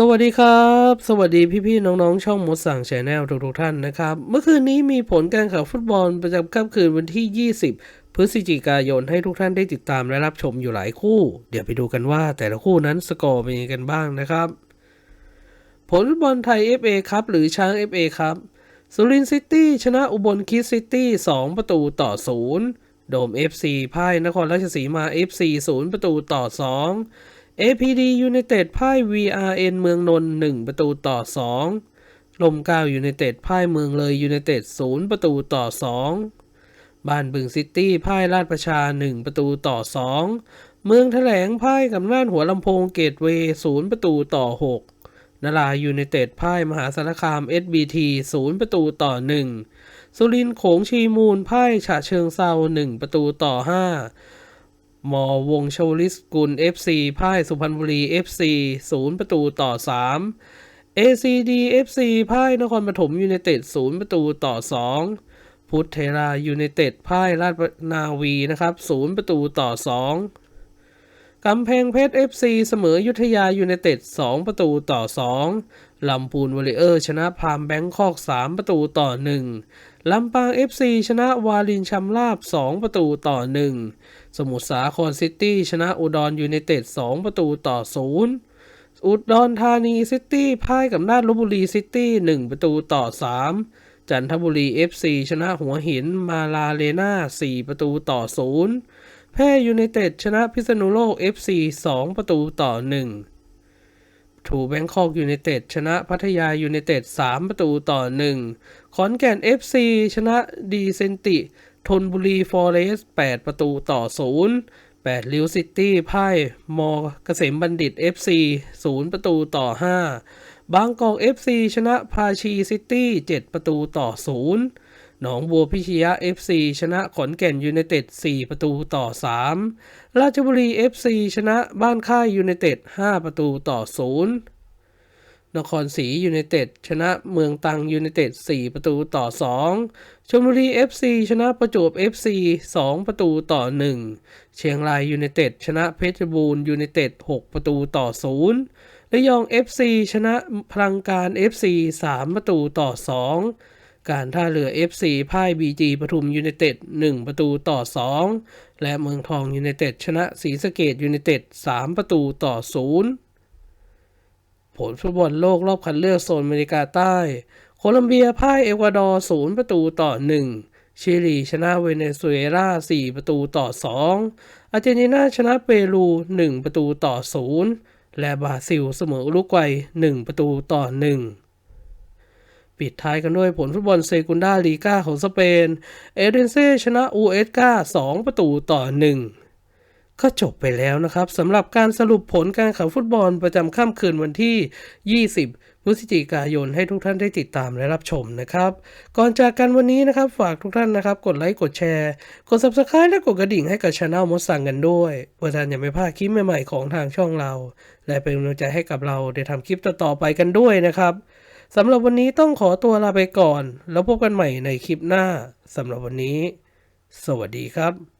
สวัสดีครับ สวัสดีพี่ๆน้องๆ ช่องมดสั่งแชนแนลทุกๆท่านนะครับ เมื่อคืนนี้มีผลการแข่งฟุตบอลประจำค่ำคืนวันที่ 20 พฤศจิกายนให้ทุกท่านได้ติดตามและรับชมอยู่หลายคู่ เดี๋ยวไปดูกันว่าแต่ละคู่นั้นสกอร์เป็นยังไงกันบ้างนะครับ ผลฟุตบอลไทย FA ครับหรือช้าง FA ครับสุรินทร์ซิตี้ชนะอุบลคิดซิตี้ 2 ประตูต่อ 0 โดม FC พ่ายนครราชสีมา FC 0 ประตูต่อ 2 APD United พ่าย VRN เมืองนนท์1ประตูต่อ 2 ลมเก้ายู i นเต็ดพ่ายเมืองเลยยู i นเต็ด0ประตูต่อ 2 บ้านบึงซิตี้พ่ายราชประชา 1 ประตูต่อ 2 เมืองแถลงพ่ายกับน่านหัวลำโพงเกตเวย์0ประตูต่อ 6 นรายูไนเต็ดพ่ายมหาสารคาม SBT 0 ประตูต่อ 1 สุรินทร์โขงชีมูลพ่ายฉะเชิงเซา1 ประตูต่อ 5 มอวงชวลิสกุล FC พ่ายสุพรรณบุรี FC 0ประตูต่อ 3 ACD FC พ่ายนครปฐมยูไนเต็ด0ประตูต่อ 2 พุทธเทรายูไนเต็ดพ่ายราชนาวีนะครับ0ประตูต่อ 2 กำแพงเพชร FC เสมอยุทธยายูไนเต็ด2ประตูต่อ 2ลำพูนวอริเออร์ชนะพามแบงคอก 3 ประตูต่อ 1 ลำปาง FC ชนะวาลินชำลาบ 2 ประตูต่อ 1 สมุทรสาครซิตี้ชนะอุดรยูไนเต็ด 2 ประตูต่อ 0 อุดรธานีซิตี้พ่ายกับนาฏลบบุรีซิตี้ 1 ประตูต่อ 3 จันทบุรี FC ชนะหัวหินมาลาเลนา4 ประตูต่อ 0 แพร่ยูไนเต็ดชนะพิษณุโลก FC 2 ประตูต่อ 1 ถูแบงคอกยูไนเต็ดชนะพัทยายูไนเต็ด3ประตูต่อ 1 ขอนแก่น FC ชนะดีเซนติทนบุรีฟอเรสต์8ประตูต่อ 0 8 ลิวซิตี้พ่ายมอเกษมบัณฑิต FC 0 ประตูต่อ 5 บางกอก FC ชนะพาชีซิตี้ 7 ประตูต่อ 0 หนองบัวพิชยะ FC ชนะขอนแก่นยูไนเต็ด 4 ประตูต่อ 3 ราชบุรี FC ชนะบ้านค่ายยูไนเต็ด 5 ประตูต่อ 0 นครศรียูไนเต็ด ชนะเมืองตังยูไนเต็ด 4 ประตูต่อ 2 ชลบุรี FC ชนะประจวบ FC 2 ประตูต่อ 1 เชียงรายยูไนเต็ด ชนะเพชรบูรณ์ยูไนเต็ด 6 ประตูต่อ 0ระยอง FC ชนะพลังการ FC 3 ประตูต่อ 2 การท่าเรือ FC พ่าย BG ปทุมยูไนเต็ด1ประตูต่อ 2 และเมืองทองยูไนเต็ดชนะศรีสะเกดยูไนเต็ด3ประตูต่อ 0 ผลฟุตบอลโลกรอบคัดเลือกโซนอเมริกาใต้ โคลัมเบียพ่ายเอกวาดอร์0ประตูต่อ 1 ชิลีชนะเวเนซุเอลา4ประตูต่อ 2 อาร์เจนตินาชนะเปรู 1 ประตูต่อ 0 และบราซิลเสมออุรุกวัย 1 ประตูต่อ 1 ปิดท้ายกันด้วยผลฟุตบอลเซกุนดาลีกาของสเปน เอเดนเซชนะอูเอสกา2ประตูต่อ 1 ก็จบไปแล้วนะครับสำหรับการสรุปผลการแข่งฟุตบอลประจำค่ำคืนวันที่ 20 พฤศจิกายนให้ทุกท่านได้ติดตามและรับชมนะครับ ก่อนจากกันวันนี้นะครับฝากทุกท่านนะครับ กดไลค์กดแชร์ กด subscribe และกดกระดิ่งให้กับช anel มดสั่งกันด้วยเพื่อท่านอย่าไม่พลาดคลิปใหม่ๆของทางช่องเรา และเป็นกำลังใจให้กับเราได้ทำคลิปต่อๆไปกันด้วยนะครับ สำหรับวันนี้ต้องขอตัวลาไปก่อน แล้วพบกันใหม่ในคลิปหน้าสำหรับวันนี้ สวัสดีครับ